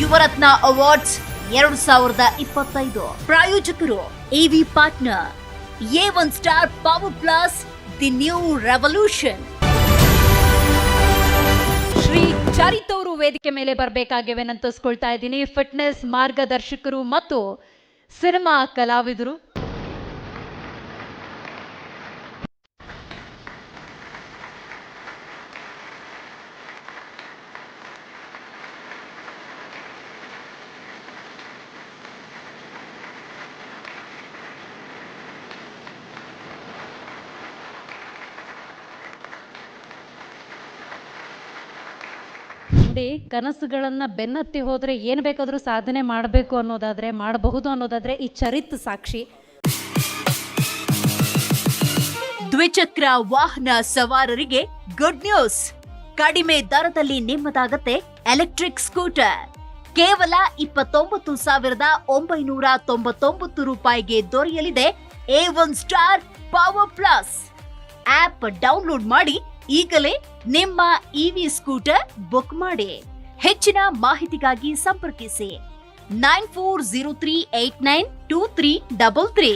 Yuvarathna awards ಎರಡು ಸಾವಿರದ ಇಪ್ಪತ್ತೈದು. ಪ್ರಾಯೋಜಕರು AV partner A one star power plus the new revolution Shri ಚರಿತವರು ವೇದಿಕೆ ಮೇಲೆ ಬರಬೇಕಾಗಿವೆ ನಂತಸ್ಕೊಳ್ತಾ ಇದ್ದೀನಿ. ಫಿಟ್ನೆಸ್ ಮಾರ್ಗದರ್ಶಕರು ಮತ್ತು ಸಿನಿಮಾ ಕಲಾವಿದರು. ನೋಡಿ ಕನಸುಗಳನ್ನ ಬೆನ್ನತ್ತಿ ಹೋದ್ರೆ ಏನ್ ಬೇಕಾದ್ರೂ ಸಾಧನೆ ಮಾಡಬೇಕು ಅನ್ನೋದಾದ್ರೆ, ಮಾಡಬಹುದು ಅನ್ನೋದಾದ್ರೆ ಈ ಚರಿತ್ ಸಾಕ್ಷಿ. ದ್ವಿಚಕ್ರ ವಾಹನ ಸವಾರರಿಗೆ ಗುಡ್ ನ್ಯೂಸ್ ಕಡಿಮೆ ದರದಲ್ಲಿ ನಿಮ್ಮದಾಗತ್ತೆ ಎಲೆಕ್ಟ್ರಿಕ್ ಸ್ಕೂಟರ್ ಕೇವಲ ಇಪ್ಪತ್ತೊಂಬತ್ತು ಸಾವಿರದ ಒಂಬೈನೂರ ತೊಂಬತ್ತೊಂಬತ್ತು ರೂಪಾಯಿಗೆ ದೊರೆಯಲಿದೆ A one star power plus app download ಮಾಡಿ ಈಗಲೇ ನಿಮ್ಮ ಇವಿ ಸ್ಕೂಟರ್ ಬುಕ್ ಮಾಡಿ. ಹೆಚ್ಚಿನ ಮಾಹಿತಿಗಾಗಿ ಸಂಪರ್ಕಿಸಿ. Nine four zero three eight nine two three double three